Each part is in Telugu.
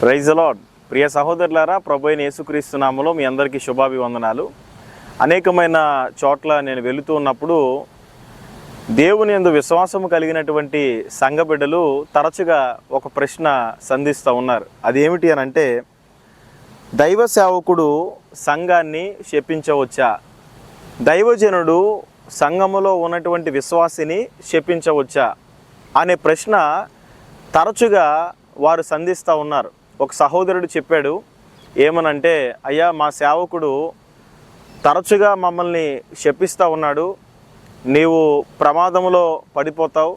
ప్రైజ్ లాడ్ ప్రియ సహోదరులారా ప్రభు అయిన యేసుక్రీస్తునామలో మీ అందరికీ శుభాభివందనాలు. అనేకమైన చోట్ల నేను వెళుతూ ఉన్నప్పుడు దేవుని యందు విశ్వాసము కలిగినటువంటి సంఘ బిడ్డలు తరచుగా ఒక ప్రశ్న సంధిస్తూ ఉన్నారు. అదేమిటి అని అంటే దైవ సేవకుడు సంఘాన్ని శపించవచ్చా? దైవజనుడు సంఘములో ఉన్నటువంటి విశ్వాసిని శపించవచ్చా? అనే ప్రశ్న తరచుగా వారు సంధిస్తూ ఉన్నారు. ఒక సహోదరుడు చెప్పాడు ఏమనంటే అయ్యా మా సేవకుడు తరచుగా మమ్మల్ని శపిస్తూ ఉన్నాడు. నీవు ప్రమాదంలో పడిపోతావు.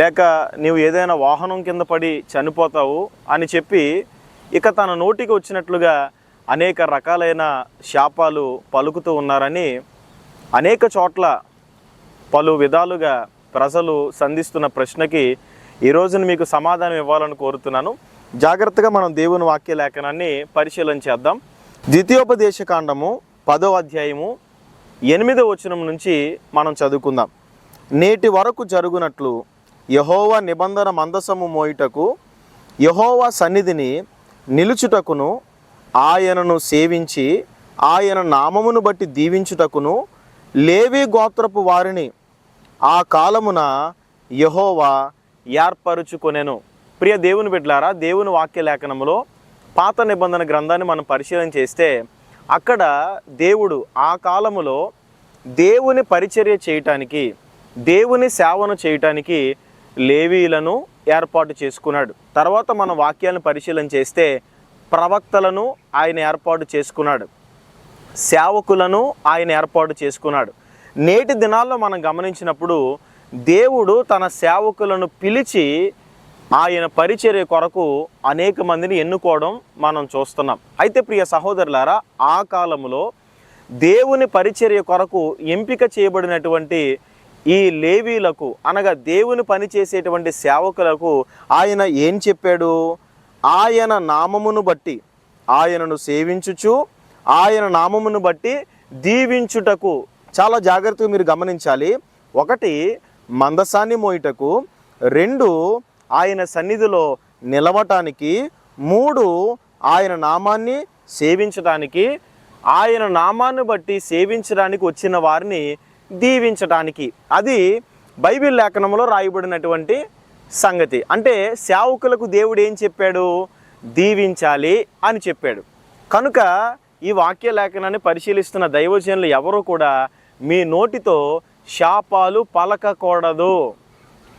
లేక నీవు ఏదైనా వాహనం కింద పడి చనిపోతావు అని చెప్పి ఇక తన నోటికి వచ్చినట్లుగా అనేక రకాలైన శాపాలు పలుకుతూ ఉన్నారని అనేక చోట్ల పలు విధాలుగా ప్రజలు సంధిస్తున్న ప్రశ్నకి ఈరోజును మీకు సమాధానం ఇవ్వాలని కోరుతున్నాను. జాగ్రత్తగా మనం దేవుని వాక్య లేఖనాన్ని పరిశీలన చేద్దాం. ద్వితీయోపదేశ కాండము పదో అధ్యాయము ఎనిమిదో వచనం నుంచి మనం చదువుకుందాం. నేటి వరకు జరుగునట్లు యహోవా నిబంధన మందసము మోయుటకు యహోవా సన్నిధిని నిలుచుటకును ఆయనను సేవించి ఆయన నామమును బట్టి దీవించుటకును లేవి గోత్రపు వారిని ఆ కాలమున యహోవా ఏర్పరుచుకొనెను. ప్రియ దేవుని బిడ్డలారా దేవుని వాక్య లేఖనంలో పాత నిబంధన గ్రంథాన్ని మనం పరిశీలన చేస్తే అక్కడ దేవుడు ఆ కాలములో దేవుని పరిచర్య చేయటానికి దేవుని సేవను చేయటానికి లేవీలను ఏర్పాటు చేసుకున్నాడు. తర్వాత మన వాక్యాలను పరిశీలన చేస్తే ప్రవక్తలను ఆయన ఏర్పాటు చేసుకున్నాడు. సేవకులను ఆయన ఏర్పాటు చేసుకున్నాడు. నేటి దినాల్లో మనం గమనించినప్పుడు దేవుడు తన సేవకులను పిలిచి ఆయన పరిచర్య కొరకు అనేక మందిని ఎన్నుకోవడం మనం చూస్తున్నాం. అయితే ప్రియ సహోదరులారా ఆ కాలంలో దేవుని పరిచర్య కొరకు ఎంపిక చేయబడినటువంటి ఈ లేవీలకు అనగా దేవుని పని చేసేటువంటి సేవకులకు ఆయన ఏం చెప్పాడు? ఆయన నామమును బట్టి ఆయనను సేవించుచు ఆయన నామమును బట్టి దీవించుటకు చాలా జాగ్రత్తగా మీరు గమనించాలి. ఒకటి మందసాన్ని మోయుటకు. రెండు ఆయన సన్నిధిలో నిలవటానికి మూడు ఆయన నామాన్ని సేవించడానికి ఆయన నామాన్ని బట్టి సేవించడానికి వచ్చిన వారిని దీవించడానికి అది బైబిల్ లేఖనంలో రాయబడినటువంటి సంగతి. అంటే సేవకులకు దేవుడు ఏం చెప్పాడు? దీవించాలి అని చెప్పాడు. కనుక ఈ వాక్య లేఖనాన్ని పరిశీలిస్తున్న దైవజనులు ఎవరు కూడా మీ నోటితో శాపాలు పలకకూడదు.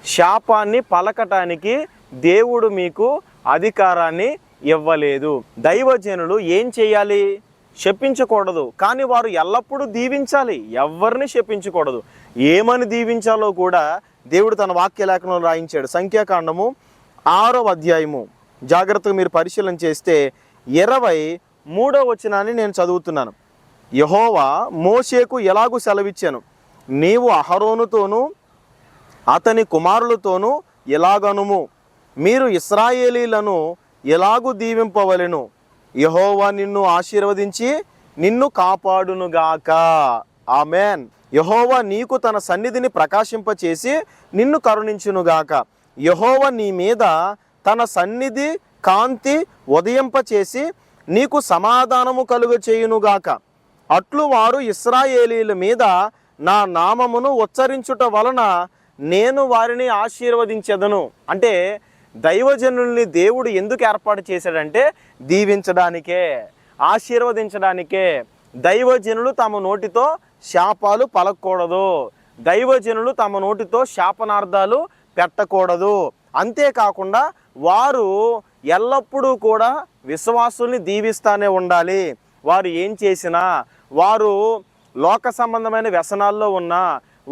శాపాన్ని పలకటానికి దేవుడు మీకు అధికారాన్ని ఇవ్వలేదు. దైవజనులు ఏం చేయాలి? శపించకూడదు. కానీ వారు ఎల్లప్పుడూ దీవించాలి. ఎవరిని శపించకూడదు. ఏమని దీవించాలో కూడా దేవుడు తన వాక్య లేఖనంలో రాయించాడు. సంఖ్యాకాండము ఆరో అధ్యాయము. జాగ్రత్తగా మీరు పరిశీలన చేస్తే ఇరవై మూడో వచనాన్ని నేను చదువుతున్నాను. యహోవా మోషేకు ఎలాగూ సెలవిచ్చాను. నీవు అహరోనుతోనూ అతని కుమారులతోనూ ఎలాగనుము? మీరు ఇస్రాయేలీలను ఎలాగు దీవింపవలెను? యహోవా నిన్ను ఆశీర్వదించి నిన్ను కాపాడునుగాక. ఆమెన్. యహోవా నీకు తన సన్నిధిని ప్రకాశింపచేసి నిన్ను కరుణించునుగాక. యహోవా నీ మీద తన సన్నిధి కాంతి ఉదయింపచేసి నీకు సమాధానము కలుగు చేయునుగాక అట్లు వారు ఇస్రాయేలీల మీద నా నామమును ఉచ్చరించుట వలన నేను వారిని ఆశీర్వదించెదను. అంటే దైవజనుల్ని దేవుడు ఎందుకు ఏర్పాటు చేశాడంటే దీవించడానికే ఆశీర్వదించడానికే. దైవజనులు తమ నోటితో శాపాలు పలకూడదు. దైవజనులు తమ నోటితో శాపనార్థాలు పెట్టకూడదు. అంతేకాకుండా వారు ఎల్లప్పుడూ కూడా విశ్వాసుల్ని దీవిస్తానే ఉండాలి. వారు ఏం చేసినా వారు లోక సంబంధమైన వ్యసనాల్లో ఉన్నా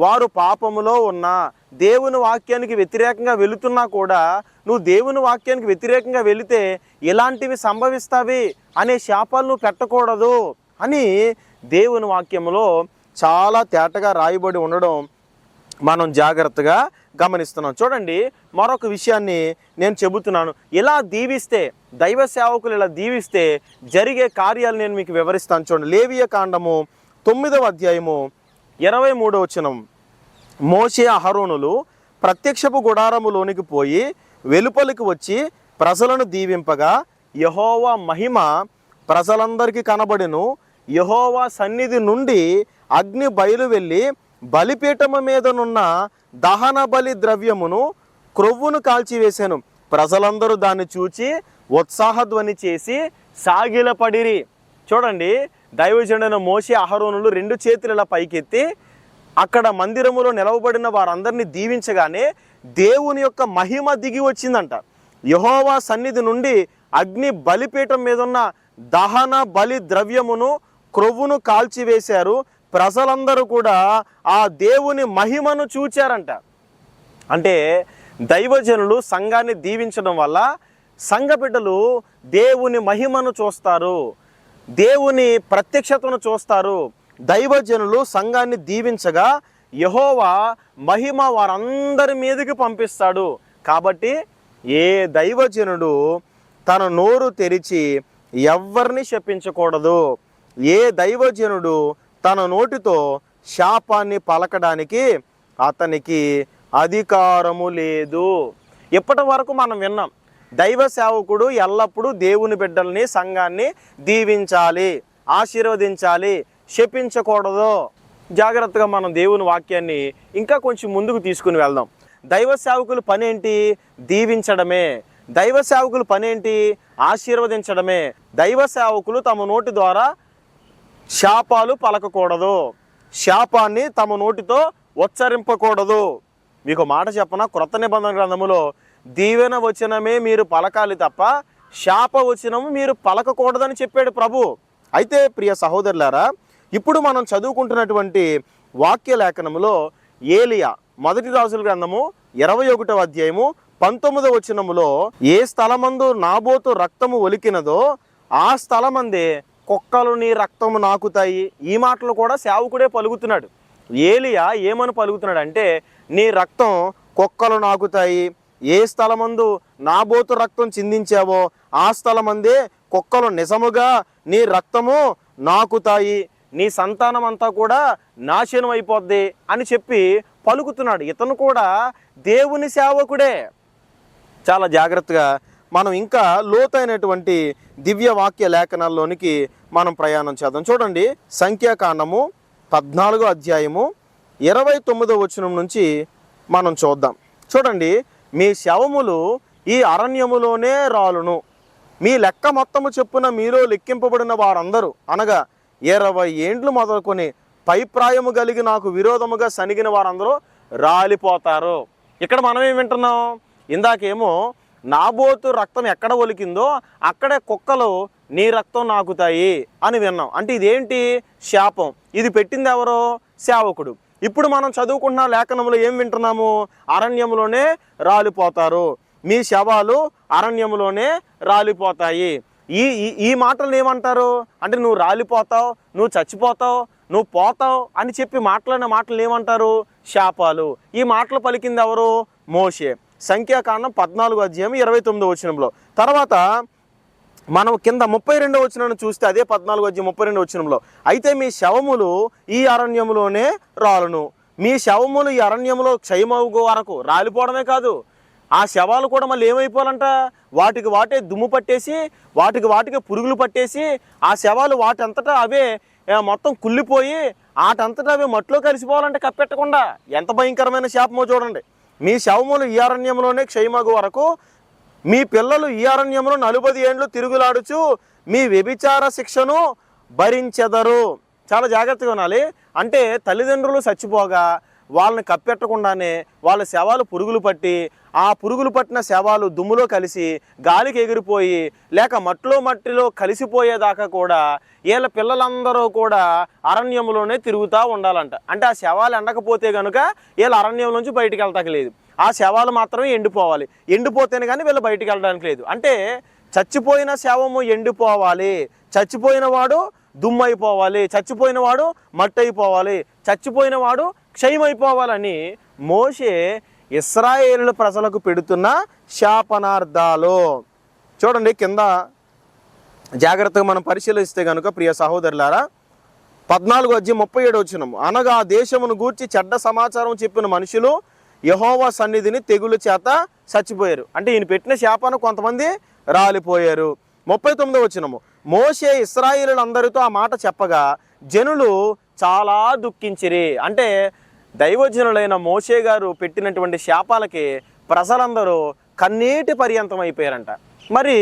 వారు పాపములో ఉన్నా దేవుని వాక్యానికి వ్యతిరేకంగా వెళుతున్నా కూడా నువ్వు దేవుని వాక్యానికి వ్యతిరేకంగా వెళితే ఇలాంటివి సంభవిస్తావి అనే శాపాలు నువ్వు పెట్టకూడదు అని దేవుని వాక్యంలో చాలా తేటగా రాయబడి ఉండడం మనం జాగ్రత్తగా గమనిస్తున్నాం. చూడండి మరొక విషయాన్ని నేను చెబుతున్నాను. ఇలా దీవిస్తే దైవ సేవకులు ఇలా దీవిస్తే జరిగే కార్యాలు నేను మీకు వివరిస్తాను చూడండి. లేవియ కాండము తొమ్మిదవ అధ్యాయము ఇరవై మూడవ వచనం. మోషే అహరోనులు ప్రత్యక్షపు గుడారములోనికి పోయి వెలుపలికి వచ్చి ప్రజలను దీవింపగా యహోవా మహిమ ప్రజలందరికీ కనబడిను. యహోవా సన్నిధి నుండి అగ్ని బయలు వెళ్ళి బలిపీఠము మీదనున్న దహన బలి ద్రవ్యమును క్రొవ్వును కాల్చివేశాను. ప్రజలందరూ దాన్ని చూచి ఉత్సాహధ్వని చేసి సాగిలపడిరి. చూడండి దైవజనుడైన మోసి అహరోనులు రెండు చేతులు ఇలా పైకెత్తి అక్కడ మందిరములో నిలవబడిన వారందరినీ దీవించగానే దేవుని యొక్క మహిమ దిగి వచ్చిందంట. యహోవా సన్నిధి నుండి అగ్ని బలిపీఠం మీద ఉన్న దహన బలి ద్రవ్యమును క్రొవ్వును కాల్చివేశారు. ప్రజలందరూ కూడా ఆ దేవుని మహిమను చూచారంట. అంటే దైవజనులు సంఘాన్ని దీవించడం వల్ల సంఘ బిడ్డలు దేవుని మహిమను చూస్తారు. దేవుని ప్రత్యక్షతను చూస్తారు. దైవజనులు సంఘాన్ని దీవించగా యహోవా మహిమ వారందరి మీదకి పంపిస్తాడు. కాబట్టి ఏ దైవజనుడు తన నోరు తెరిచి ఎవ్వరిని శపించకూడదు. ఏ దైవజనుడు తన నోటితో శాపాన్ని పలకడానికి అతనికి అధికారము లేదు. ఇప్పటి వరకు మనం విన్నాం దైవ సేవకుడు ఎల్లప్పుడూ దేవుని బిడ్డల్ని సంఘాన్ని దీవించాలి ఆశీర్వదించాలి శపించకూడదు. జాగ్రత్తగా మనం దేవుని వాక్యాన్ని ఇంకా కొంచెం ముందుకు తీసుకుని వెళ్దాం. దైవ సేవకుల పని ఏంటి దీవించడమే. దైవ సేవకుల పని ఏంటి ఆశీర్వదించడమే. దైవ సేవకులు తమ నోటి ద్వారా శాపాలు పలకకూడదు. శాపాన్ని తమ నోటితో ఉచ్చరింపకూడదు. మీకు మాట చెప్పన? క్రొత్త నిబంధన గ్రంథములో దీవెన వచనమే మీరు పలకాలి తప్ప శాప వచనము మీరు పలకకూడదని చెప్పాడు ప్రభు. అయితే ప్రియ సహోదరులారా ఇప్పుడు మనం చదువుకుంటున్నటువంటి వాక్య లేఖనములో ఏలియా మొదటి రాజుల గ్రంథము ఇరవై ఒకటవ అధ్యాయము పంతొమ్మిదవ వచనములో ఏ స్థలమందు నాబోతు రక్తము ఒలికినదో ఆ స్థలమందే కుక్కలు నీ రక్తము నాకుతాయి. ఈ మాటలు కూడా సేవకుడే పలుకుతున్నాడు. ఏలియా ఏమని పలుకుతున్నాడు అంటే నీ రక్తం కుక్కలు నాకుతాయి. ఏ స్థలమందు నాబోతు రక్తం చిందించావో ఆ స్థలమందే కుక్కలు నిజముగా నీ రక్తము నాకుతాయి. నీ సంతానం అంతా కూడా నాశనం అయిపోద్ది అని చెప్పి పలుకుతున్నాడు. ఇతను కూడా దేవుని సేవకుడే. చాలా జాగ్రత్తగా మనం ఇంకా లోతైనటువంటి దివ్య వాక్య లేఖనాల్లోనికి మనం ప్రయాణం చేద్దాం. చూడండి సంఖ్యాకాండము పద్నాలుగో అధ్యాయము ఇరవై తొమ్మిదో వచనం నుంచి మనం చూద్దాం. చూడండి మీ శవములు ఈ అరణ్యములోనే రాలును. మీ లెక్క మొత్తము చెప్పున మీలో లెక్కింపబడిన వారందరూ అనగా ఇరవై ఏండ్లు మొదలుకొని పైప్రాయము కలిగి నాకు విరోధముగా సనిగిన వారందరూ రాలిపోతారు. ఇక్కడ మనం ఏం వింటున్నాం? ఇందాకేమో నాబోతు రక్తం ఎక్కడ ఒలికిందో అక్కడే కుక్కలు నీ రక్తం నాకుతాయి అని విన్నాం. అంటే ఇదేంటి? శాపం. ఇది పెట్టింది ఎవరో? సేవకుడు. ఇప్పుడు మనం చదువుకుంటున్న లేఖనంలో ఏం వింటున్నాము? అరణ్యంలోనే రాలిపోతారు. మీ శవాలు అరణ్యంలోనే రాలిపోతాయి. ఈ ఈ- ఈ మాటలు ఏమంటారు? అంటే నువ్వు రాలిపోతావు నువ్వు చచ్చిపోతావు నువ్వు పోతావు అని చెప్పి మాట్లాడిన మాటలు ఏమంటారు? శాపాలు. ఈ మాటలు పలికింది ఎవరు? మోషే. సంఖ్యాకాండం పద్నాలుగు అధ్యాయం ఇరవై తొమ్మిదో వచనంలో. తర్వాత మనం కింద ముప్పై రెండో వచనం చూస్తే అదే పద్నాలుగు అధ్యాయం ముప్పై రెండో వచనంలో. అయితే మీ శవములు ఈ అరణ్యములోనే రాలును. మీ శవములు ఈ అరణ్యంలో క్షయమవు వరకు రాలిపోవడమే కాదు ఆ శవాలు కూడా మళ్ళీ ఏమైపోవాలంట? వాటికి వాటే దుమ్ము పట్టేసి వాటికి వాటికి పురుగులు పట్టేసి ఆ శవాలు వాటంతటా అవే మొత్తం కుళ్ళిపోయి వాటంతటా అవే మట్టిలో కలిసిపోవాలంటే కప్పెట్టకుండా. ఎంత భయంకరమైన శాపమో చూడండి. మీ శవములు ఈ అరణ్యంలోనే క్షయమగు వరకు మీ పిల్లలు ఈ అరణ్యంలో నలభై ఏండ్లు తిరుగులాడుచు మీ వ్యభిచార శిక్షను భరించెదరు. చాలా జాగ్రత్తగా ఉండాలి. అంటే తల్లిదండ్రులు చచ్చిపోగా వాళ్ళని కప్పెట్టకుండానే వాళ్ళ శవాలు పురుగులు పట్టి ఆ పురుగులు పట్టిన శవాలు దుమ్ములో కలిసి గాలికి ఎగిరిపోయి లేక మట్టిలో మట్టిలో కలిసిపోయేదాకా కూడా వీళ్ళ పిల్లలందరూ కూడా అరణ్యంలోనే తిరుగుతూ ఉండాలంట. అంటే ఆ శవాలు ఎండకపోతే కనుక వీళ్ళ అరణ్యం నుంచి బయటికి వెళ్తాక లేదు. ఆ శవాలు మాత్రమే ఎండిపోవాలి. ఎండిపోతేనే కానీ వీళ్ళు బయటికి వెళ్ళడానికి లేదు. అంటే చచ్చిపోయిన శవము ఎండిపోవాలి. చచ్చిపోయిన వాడు దుమ్మైపోవాలి. చచ్చిపోయిన వాడు మట్టి అయిపోవాలి చచ్చిపోయిన వాడు క్షయమైపోవాలని మోషే ఇస్రాయేలు ప్రజలకు పెడుతున్న శాపనార్థాలు. చూడండి కింద జాగ్రత్తగా మనం పరిశీలిస్తే కనుక ప్రియ సహోదరులారా పద్నాలుగు వచ్చి ముప్పై ఏడు వచ్చినము అనగా ఆ దేశమును గూర్చి చెడ్డ సమాచారం చెప్పిన మనుషులు యహోవా సన్నిధిని తెగులు చేత చచ్చిపోయారు. అంటే ఈయన పెట్టిన శాపాన్ని కొంతమంది రాలిపోయారు. ముప్పై తొమ్మిదో వచ్చినము మోషే ఇస్రాయిలందరితో ఆ మాట చెప్పగా జనులు చాలా దుఃఖించిరి. అంటే దైవజనులైన మోషే గారు పెట్టినటువంటి శాపాలకి ప్రజలందరూ కన్నీటి పర్యంతం అయిపోయారంట మరి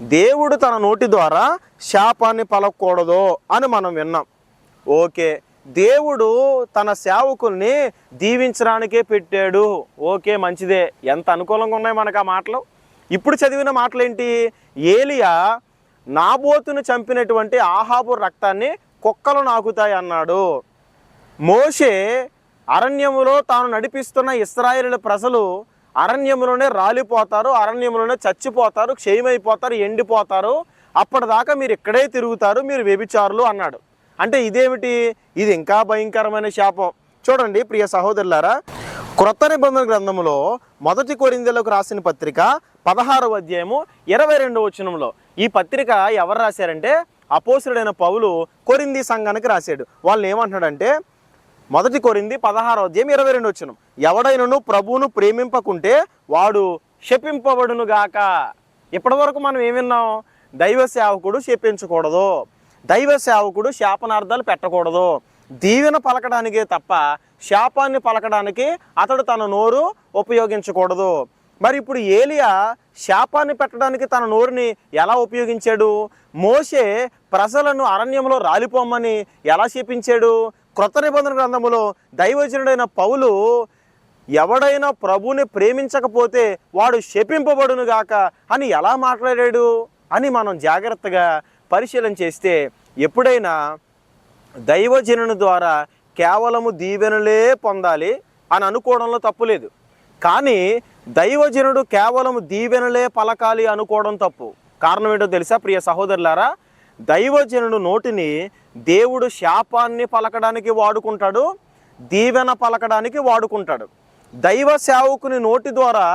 దేవుడు తన నోటి ద్వారా శాపాన్ని పలకూడదు అని మనం విన్నాం. ఓకే దేవుడు తన సేవకుల్ని దీవించడానికే పెట్టాడు. ఓకే మంచిదే. ఎంత అనుకూలంగా ఉన్నాయి మనకు ఆ మాటలు? ఇప్పుడు చదివిన మాటలు ఏంటి ఏలియా నాబోతును చంపినటువంటి ఆహాబు రక్తాన్ని కుక్కలు నాకుతాయి అన్నాడు. మోషే అరణ్యములో తాను నడిపిస్తున్న ఇస్రాయేలు ప్రజలు అరణ్యములోనే రాలిపోతారు అరణ్యములోనే చచ్చిపోతారు క్షయమైపోతారు ఎండిపోతారు. అప్పటిదాకా మీరు ఇక్కడే తిరుగుతారు మీరు వ్యభిచారులు అన్నాడు. అంటే ఇదేమిటి? ఇది ఇంకా భయంకరమైన శాపం. చూడండి ప్రియ సహోదరులారా క్రొత్త నిబంధన గ్రంథములో మొదటి కొరిందలకు రాసిన పత్రిక పదహారవ అధ్యాయము ఇరవై రెండవ వచనంలో ఈ పత్రిక ఎవరు రాశారంటే అపోసుడైన పౌలు కొరింది సంఘానికి రాశాడు. వాళ్ళు ఏమంటున్నాడంటే మొదటి కొరింది పదహారో అధ్యాయం ఇరవై రెండు వచ్చిన. ఎవడైనను ప్రభువును ప్రేమింపకుంటే వాడు శపింపబడును గాక. ఇప్పటి వరకు మనం ఏం విన్నాం? దైవ సేవకుడు శపించకూడదు. దైవ సేవకుడు శాపనార్థాలు పెట్టకూడదు. దీవెన పలకడానికే తప్ప శాపాన్ని పలకడానికి అతడు తన నోరు ఉపయోగించకూడదు. మరి ఇప్పుడు ఏలియా శాపాన్ని పెట్టడానికి తన నోరుని ఎలా ఉపయోగించాడు? మోషే ప్రజలను అరణ్యంలో రాలిపోమని ఎలా శపించాడు? క్రొత్త నిబంధన గ్రంథములో దైవజనుడైన పౌలు ఎవడైనా ప్రభుని ప్రేమించకపోతే వాడు శపింపబడును గాక అని ఎలా మాట్లాడాడు అని మనం జాగ్రత్తగా పరిశీలన చేస్తే ఎప్పుడైనా దైవజనుని ద్వారా కేవలము దీవెనలే పొందాలి అని అనుకోవడంలో తప్పులేదు కానీ దైవజనుడు కేవలం దీవెనలే పలకాలి అనుకోవడం తప్పు. కారణం ఏంటో తెలుసా ప్రియ సహోదరులారా? దైవజనుడు నోటిని దేవుడు శాపాన్ని పలకడానికి వాడుకుంటాడు దీవెన పలకడానికి వాడుకుంటాడు. దైవ సేవకుని నోటి ద్వారా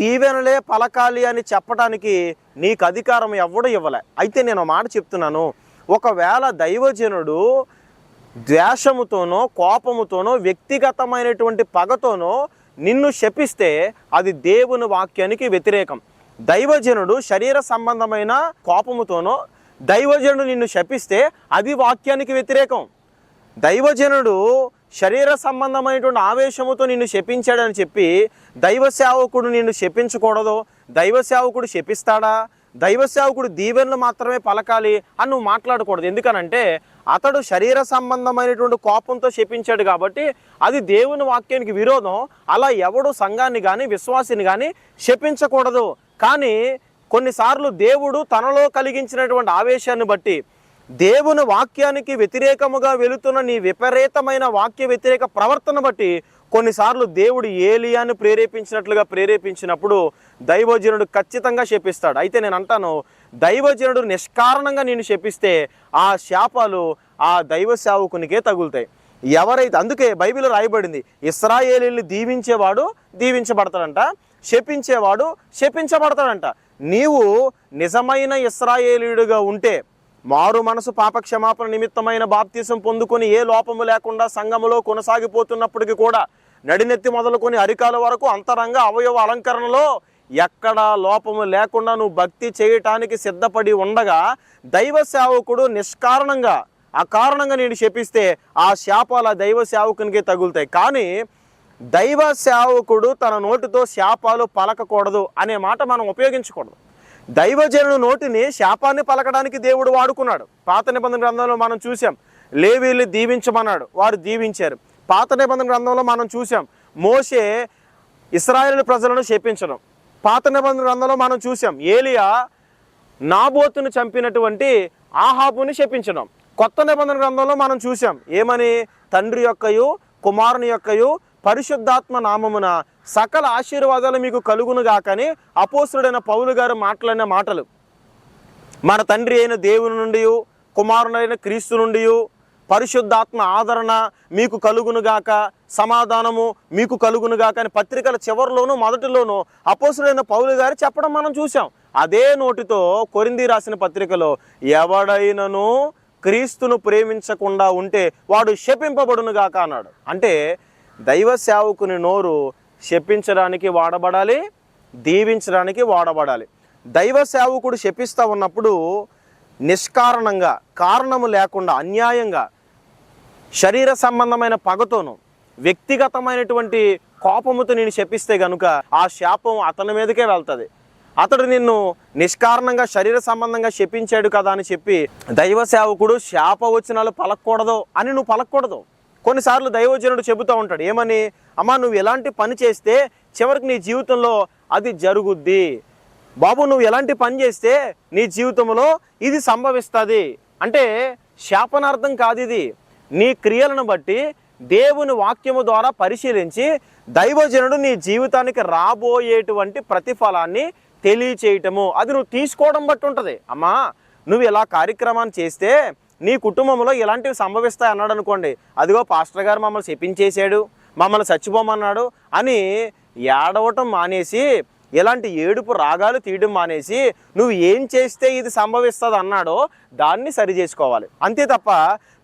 దీవెనలే పలకాలి అని చెప్పడానికి నీకు అధికారం ఎవడు ఇవ్వలే. అయితే నేను మాట చెప్తున్నాను. ఒకవేళ దైవజనుడు ద్వేషముతోనో కోపముతోనో వ్యక్తిగతమైనటువంటి పగతోనో నిన్ను శపిస్తే అది దేవుని వాక్యానికి వ్యతిరేకం. దైవజనుడు శరీర సంబంధమైన కోపముతోనో దైవజనుడు నిన్ను శపిస్తే అది వాక్యానికి వ్యతిరేకం. దైవజనుడు శరీర సంబంధమైనటువంటి ఆవేశముతో నిన్ను శపించాడని చెప్పి దైవ సేవకుడు నిన్ను శపించకూడదు. దైవ సేవకుడు శపిస్తాడా? దైవ సేవకుడు దీవెనలు మాత్రమే పలకాలి అని నువ్వు మాట్లాడకూడదు. ఎందుకనంటే అతడు శరీర సంబంధమైనటువంటి కోపంతో శపించాడు కాబట్టి అది దేవుని వాక్యానికి విరోధం. అలా ఎవడు సంఘాన్ని కానీ విశ్వాసిని కానీ శపించకూడదు. కానీ కొన్నిసార్లు దేవుడు తనలో కలిగించినటువంటి ఆవేశాన్ని బట్టి దేవుని వాక్యానికి వ్యతిరేకముగా వెళుతున్న నీ విపరీతమైన వాక్య వ్యతిరేక ప్రవర్తన బట్టి కొన్నిసార్లు దేవుడు ఏలియాను ప్రేరేపించినట్లుగా ప్రేరేపించినప్పుడు దైవజనుడు ఖచ్చితంగా శపిస్తాడు. అయితే నేను అంటాను దైవజనుడు నిష్కారణంగా నేను శపిస్తే ఆ శాపాలు ఆ దైవ సేవకునికే తగులుతాయి. ఎవరైతే అందుకే బైబిల్ రాయబడింది ఇస్రాయేలీని దీవించేవాడు దీవించబడతాడంట శపించేవాడు శపించబడతాడంట. నీవు నిజమైన ఇస్రాయేలీయుడుగా ఉంటే మారు మనసు పాపక్షమాపణ నిమిత్తమైన బాప్తీసం పొందుకొని ఏ లోపము లేకుండా సంఘములో కొనసాగిపోతున్నప్పటికీ కూడా నడినెత్తి మొదలుకొని అరికాల వరకు అంతరంగ అవయవ అలంకరణలో ఎక్కడా లోపము లేకుండా నువ్వు భక్తి చేయటానికి సిద్ధపడి ఉండగా దైవ సేవకుడు నిష్కారణంగా అకారణంగా నేను శపిస్తే ఆ శాపాలు ఆ దైవ సేవకునికే తగులుతాయి. కానీ దైవ సేవకుడు తన నోటితో శాపాలు పలకకూడదు అనే మాట మనం ఉపయోగించకూడదు. దైవజనుడు నోటిని శాపాన్ని పలకడానికి దేవుడు వాడుకున్నాడు. పాత నిబంధన గ్రంథంలో మనం చూసాం లేవీలు దీవించమన్నాడు వారు దీవించారు. పాత నిబంధన గ్రంథంలో మనం చూసాం మోషే ఇస్రాయేల్ ప్రజలను శపించడం పాత నిబంధన గ్రంథంలో మనం చూసాం ఏలియా నాబోతును చంపినటువంటి ఆహాబుని శపించడం కొత్త నిబంధన గ్రంథంలో మనం చూసాం ఏమని? తండ్రి యొక్కయు కుమారుని యొక్కయు పరిశుద్ధాత్మ నామమున సకల ఆశీర్వాదాలు మీకు కలుగును గాకని అపోసుడైన పౌలు గారు మాట్లాడిన మాటలు. మన తండ్రి అయిన దేవుని నుండి కుమారుడైన క్రీస్తు నుండి పరిశుద్ధాత్మ ఆదరణ మీకు కలుగునుగాక సమాధానము మీకు కలుగునుగాక అని పత్రికల చివరిలోనూ మొదటిలోనూ అపోసుడైన పౌలు గారు చెప్పడం మనం చూసాం అదే నోటితో కొరింది రాసిన పత్రికలో ఎవడైనను క్రీస్తును ప్రేమించకుండా ఉంటే వాడు శపింపబడునుగాక అన్నాడు. అంటే దైవ సేవకుని నోరు శపించడానికి వాడబడాలి దీవించడానికి వాడబడాలి. దైవ సేవకుడు శపిస్తా ఉన్నప్పుడు నిష్కారణంగా కారణము లేకుండా అన్యాయంగా శరీర సంబంధమైన పగతోను వ్యక్తిగతమైనటువంటి కోపముతో నేను శపిస్తే గనుక ఆ శాపం అతని మీదకే వెళ్తుంది. అతడు నిన్ను నిష్కారణంగా శరీర సంబంధంగా శపించాడు కదా అని చెప్పి దైవ సేవకుడు శాప వచనాలు పలకూడదు అని నువ్వు పలకూడదు. కొన్నిసార్లు దైవజనుడు చెబుతూ ఉంటాడు ఏమని? అమ్మా నువ్వు ఎలాంటి పని చేస్తే చివరికి నీ జీవితంలో అది జరుగుద్ది. బాబు నువ్వు ఎలాంటి పని చేస్తే నీ జీవితంలో ఇది సంభవిస్తుంది. అంటే శాపనార్థం కాదు ఇది. నీ క్రియలను బట్టి దేవుని వాక్యము ద్వారా పరిశీలించి దైవజనుడు నీ జీవితానికి రాబోయేటువంటి ప్రతిఫలాన్ని తెలియచేయటము. అది నువ్వు తీసుకోవడం బట్టి ఉంటుంది. అమ్మా నువ్వు ఇలా కార్యక్రమాన్ని చేస్తే నీ కుటుంబంలో ఇలాంటివి సంభవిస్తాయి అన్నాడు అనుకోండి. అదిగో పాస్టర్ గారు మమ్మల్ని చెప్పించేశాడు మమ్మల్ని చచ్చిపోమన్నాడు అని ఏడవటం మానేసి ఇలాంటి ఏడుపు రాగాలు తీయడం మానేసి నువ్వు ఏం చేస్తే ఇది సంభవిస్తుంది అన్నాడో దాన్ని సరి చేసుకోవాలి. అంతే తప్ప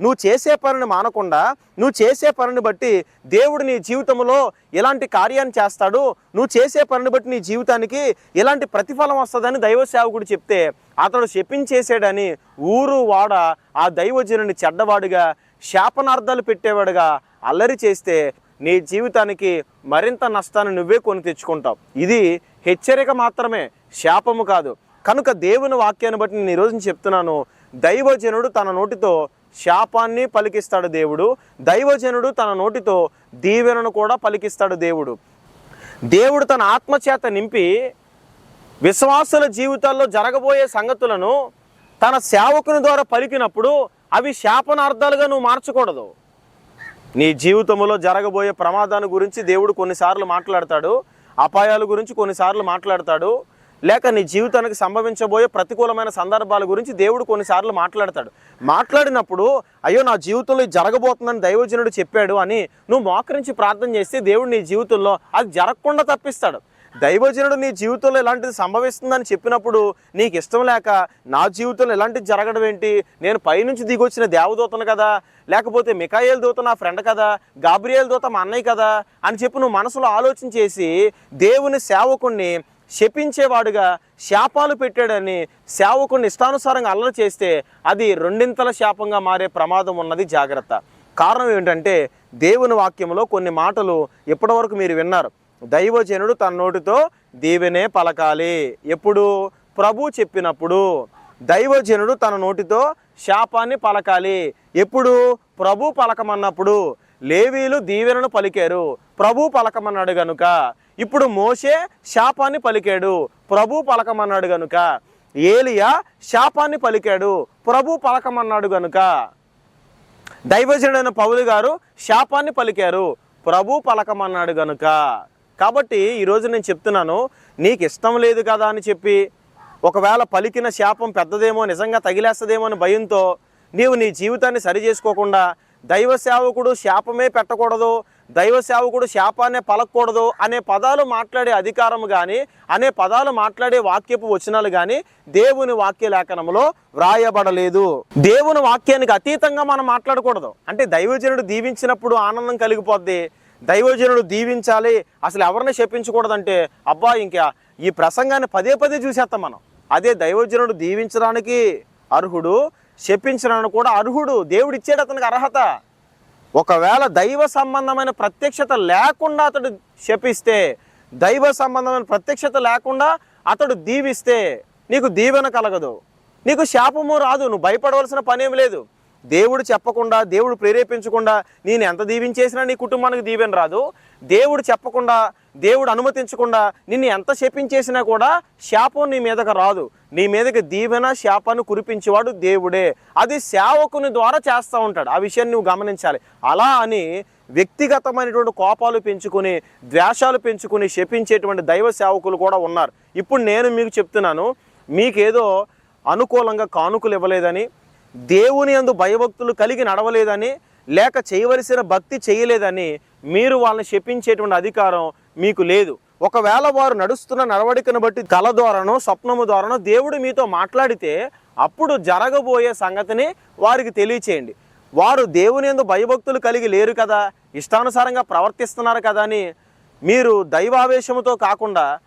నువ్వు చేసే పనిని మానకుండా నువ్వు చేసే పనిని బట్టి దేవుడు నీ జీవితంలో ఎలాంటి కార్యాన్ని చేస్తాడు నువ్వు చేసే పనిని బట్టి నీ జీవితానికి ఎలాంటి ప్రతిఫలం వస్తుందని దైవ సేవకుడు చెప్తే అతడు శపించేసాడని ఊరు వాడ ఆ దైవజనుని చెడ్డవాడుగా శాపనార్థాలు పెట్టేవాడుగా అల్లరి చేస్తే నీ జీవితానికి మరింత నష్టాన్ని నువ్వే కొని తెచ్చుకుంటావు. ఇది హెచ్చరిక మాత్రమే శాపము కాదు. కనుక దేవుని వాక్యాన్ని బట్టి నేను ఈరోజు చెప్తున్నాను దైవజనుడు తన నోటితో శాపాన్ని పలికిస్తాడు దేవుడు. దైవజనుడు తన నోటితో దీవెనను కూడా పలికిస్తాడు దేవుడు. దేవుడు తన ఆత్మచేత నింపి విశ్వాసుల జీవితాల్లో జరగబోయే సంగతులను తన సేవకుని ద్వారా పలికినప్పుడు అవి శాపనార్థాలుగా నువ్వు మార్చకూడదు. నీ జీవితంలో జరగబోయే ప్రమాదాన్ని గురించి దేవుడు కొన్నిసార్లు మాట్లాడతాడు అపాయాల గురించి కొన్నిసార్లు మాట్లాడతాడు లేక నీ జీవితానికి సంభవించబోయే ప్రతికూలమైన సందర్భాల గురించి దేవుడు కొన్నిసార్లు మాట్లాడతాడు. మాట్లాడినప్పుడు అయ్యో నా జీవితంలో జరగబోతుందని దైవజనుడు చెప్పాడు అని నువ్వు మోకరించి ప్రార్థన చేస్తే దేవుడు నీ జీవితంలో అది జరగకుండా తప్పిస్తాడు. దైవజనుడు నీ జీవితంలో ఇలాంటిది సంభవిస్తుందని చెప్పినప్పుడు నీకు ఇష్టం లేక నా జీవితంలో ఇలాంటిది జరగడం ఏంటి? నేను పైనుంచి దిగొచ్చిన దేవదూతను కదా? లేకపోతే మికాయేల్ దూత నా ఫ్రెండ్ కదా? గాబ్రియేల్ దూత మా అన్నయ్య కదా? అని చెప్పి నువ్వు మనసులో ఆలోచన చేసి దేవుని సేవకుణ్ణి శపించేవాడుగా శాపాలు పెట్టాడని సేవకుని ఇష్టానుసారంగా అల్లరి చేస్తే అది రెండింతల శాపంగా మారే ప్రమాదం ఉన్నది జాగ్రత్త. కారణం ఏంటంటే దేవుని వాక్యంలో కొన్ని మాటలు ఇప్పటివరకు మీరు విన్నారు. దైవజనుడు తన నోటితో దీవెనే పలకాలి. ఎప్పుడు? ప్రభు చెప్పినప్పుడు. దైవజనుడు తన నోటితో శాపాన్ని పలకాలి. ఎప్పుడు? ప్రభు పలకమన్నప్పుడు. లేవీలు దీవెనను పలికారు. ప్రభు పలకమన్నాడు గనుక. ఇప్పుడు మోషే శాపాన్ని పలికాడు. ప్రభు పలకమన్నాడు గనుక. ఏలియా శాపాన్ని పలికాడు. ప్రభు పలకమన్నాడు గనుక. దైవజనుడైన పౌలు గారు శాపాన్ని పలికారు. ప్రభు పలకమన్నాడు గనుక. కాబట్టి ఈరోజు నేను చెప్తున్నాను నీకు ఇష్టం లేదు కదా అని చెప్పి ఒకవేళ పలికిన శాపం పెద్దదేమో నిజంగా తగిలేస్తుందేమో అని భయంతో నీవు నీ జీవితాన్ని సరి చేసుకోకుండా దైవ సేవకుడు శాపమే పెట్టకూడదు దైవ సేవకుడు శాపాన్నే పలకూడదు అనే పదాలు మాట్లాడే అధికారం కానీ అనే పదాలు మాట్లాడే వాక్యపు వచనాలు కానీ దేవుని వాక్య లేఖనంలో వ్రాయబడలేదు. దేవుని వాక్యానికి అతీతంగా మనం మాట్లాడకూడదు. అంటే దైవజనుడు దీవించినప్పుడు ఆనందం కలిగిపోద్ది దైవజనుడు దీవించాలి. అసలు ఎవరిని శపించకూడదంటే అబ్బా ఇంకా ఈ ప్రసంగాన్ని పదే పదే చూసేస్తాం మనం. అదే దైవజనుడు దీవించడానికి అర్హుడు శపించడానికి కూడా అర్హుడు. దేవుడు ఇచ్చాడు అతనికి అర్హత. ఒకవేళ దైవ సంబంధమైన ప్రత్యక్షత లేకుండా అతడు శపిస్తే దైవ సంబంధమైన ప్రత్యక్షత లేకుండా అతడు దీవిస్తే నీకు దీవెన కలగదు. నీకు శాపము రాదు. నువ్వు భయపడవలసిన పనేం లేదు. దేవుడు చెప్పకుండా దేవుడు ప్రేరేపించకుండా నేను ఎంత దీవించేసినా నీ కుటుంబానికి దీవెన రాదు. దేవుడు చెప్పకుండా దేవుడు అనుమతించకుండా నిన్ను ఎంత శపించేసినా కూడా శాపం నీ మీదకి రాదు. నీ మీదకి దీవెన శాపాన్ని కురిపించేవాడు దేవుడే. అది సేవకుని ద్వారా చేస్తూ ఉంటాడు. ఆ విషయాన్ని నువ్వు గమనించాలి. అలా అని వ్యక్తిగతమైనటువంటి కోపాలు పెంచుకుని ద్వేషాలు పెంచుకుని శపించేటువంటి దైవ సేవకులు కూడా ఉన్నారు. ఇప్పుడు నేను మీకు చెప్తున్నాను. మీకేదో అనుకూలంగా కానుకలు ఇవ్వలేదని దేవుని అందు భయభక్తులు కలిగి నడవలేదని లేక చేయవలసిన భక్తి చేయలేదని మీరు వాళ్ళని శపించేటువంటి అధికారం మీకు లేదు. ఒకవేళ వారు నడుస్తున్న నడవడికను బట్టి కళ ద్వారానో స్వప్నము ద్వారానో దేవుడు మీతో మాట్లాడితే అప్పుడు జరగబోయే సంగతిని వారికి తెలియచేయండి. వారు దేవుని ఎందు భయభక్తులు కలిగి లేరు కదా ఇష్టానుసారంగా ప్రవర్తిస్తున్నారు కదా అని మీరు దైవావేశముతో కాకుండా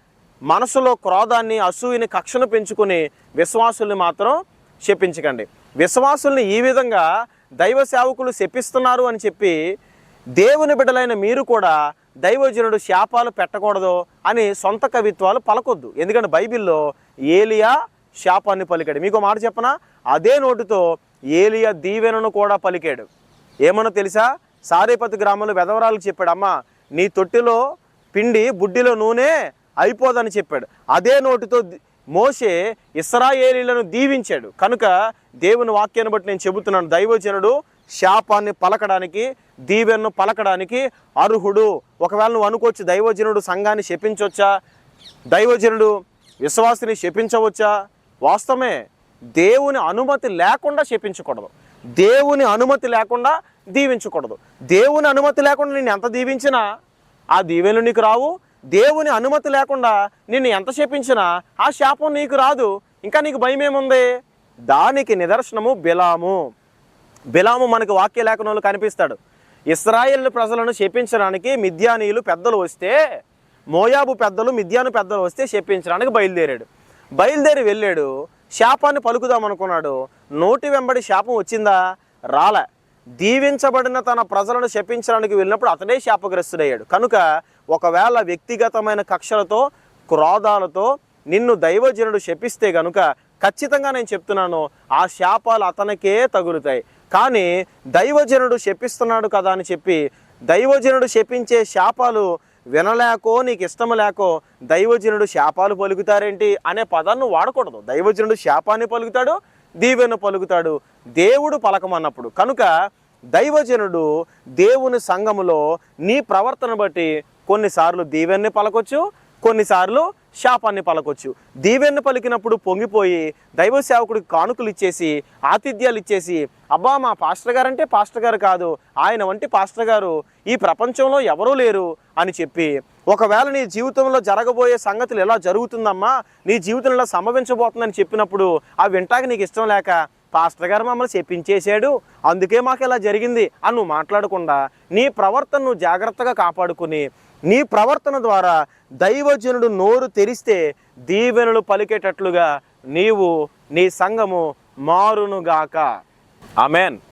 మనసులో క్రోధాన్ని అసూయని కక్షను పెంచుకుని విశ్వాసుల్ని మాత్రం శపించకండి. విశ్వాసుల్ని ఈ విధంగా దైవ సేవకులు శపిస్తున్నారు అని చెప్పి దేవుని బిడ్డలైన మీరు కూడా దైవజనుడు శాపాలు పెట్టకూడదు అని సొంత కవిత్వాలు పలకొద్దు. ఎందుకంటే బైబిల్లో ఏలియా శాపాన్ని పలికాడు. మీకు మాట చెప్పనా? అదే నోటితో ఏలియా దీవెనను కూడా పలికాడు. ఏమన్నా తెలుసా? సారేపతి గ్రామంలో వెధవరాలకు చెప్పాడు అమ్మ నీ తొట్టిలో పిండి బుడ్డిలో నూనె అయిపోదని చెప్పాడు. అదే నోటితో మోషే ఇస్రాయేలీలను దీవించాడు. కనుక దేవుని వాక్యాన్ని బట్టి నేను చెబుతున్నాను. దైవజనుడు శాపాన్ని పలకడానికి దీవెన్ను పలకడానికి అర్హుడు. ఒకవేళ నువ్వు అనుకోవచ్చు దైవజనుడు సంఘాన్ని శపించవచ్చా దైవజనుడు విశ్వాసిని శపించవచ్చా? వాస్తవమే దేవుని అనుమతి లేకుండా శపించకూడదు. దేవుని అనుమతి లేకుండా దీవించకూడదు. దేవుని అనుమతి లేకుండా నేను ఎంత దీవించినా ఆ దీవెనలు నీకు రావు దేవుని అనుమతి లేకుండా నిన్ను ఎంత శపించినా ఆ శాపం నీకు రాదు ఇంకా నీకు భయం ఏముంది దానికి నిదర్శనము బిలాము. బిలాము మనకు వాక్య లేఖనంలో కనిపిస్తాడు. ఇస్రాయేల్ ప్రజలను శపించడానికి మిద్యానీయులు పెద్దలు వస్తే మోయాబు పెద్దలు మిద్యాను పెద్దలు వస్తే శపించడానికి బయలుదేరాడు. బయలుదేరి వెళ్ళాడు శాపాన్ని పలుకుదాం అనుకున్నాడు. నోటి వెంబడి శాపం వచ్చిందా? రాలే. దీవించబడిన తన ప్రజలను శపించడానికి వెళ్ళినప్పుడు అతడే శాపగ్రస్తుడయ్యాడు. కనుక ఒకవేళ వ్యక్తిగతమైన కక్షలతో క్రోధాలతో నిన్ను దైవజనుడు శపిస్తే గనుక ఖచ్చితంగా నేను చెప్తున్నాను ఆ శాపాలు అతనికే తగులుతాయి. కానీ దైవజనుడు శపిస్తున్నాడు కదా అని చెప్పి దైవజనుడు శపించే శాపాలు వినలేకో నీకు ఇష్టం లేకో దైవజనుడు శాపాలు పలుకుతారేంటి అనే పదాన్ని వాడకూడదు. దైవజనుడు శాపాన్ని పలుకుతాడు దీవెన పలుకుతాడు దేవుడు పలకమన్నప్పుడు. కనుక దైవజనుడు దేవుని సంఘములో నీ ప్రవర్తన బట్టి కొన్నిసార్లు దీవెన్ని పలకొచ్చు కొన్నిసార్లు శాపాన్ని పలకొచ్చు. దీవెన్ను పలికినప్పుడు పొంగిపోయి దైవ సేవకుడికి కానుకలు ఇచ్చేసి ఆతిథ్యాలు ఇచ్చేసి అబ్బా మా పాస్టర్ గారు అంటే పాస్టర్ గారు కాదు ఆయన వంటి పాస్టర్ గారు ఈ ప్రపంచంలో ఎవరూ లేరు అని చెప్పి ఒకవేళ నీ జీవితంలో జరగబోయే సంగతులు ఎలా జరుగుతుందమ్మా నీ జీవితం ఎలా సంభవించబోతుందని చెప్పినప్పుడు అవి వింటాక నీకు ఇష్టం లేక పాస్టర్ గారు మమ్మల్ని చెప్పించేశాడు అందుకే మాకు ఇలా జరిగింది అని నువ్వు మాట్లాడకుండా నీ ప్రవర్తన నువ్వు జాగ్రత్తగా కాపాడుకుని నీ ప్రవర్తన ద్వారా దైవజనుడు నోరు తెరిస్తే దీవెనలు పలికేటట్లుగా నీవు నీ సంఘము మారునుగాక. ఆమెన్.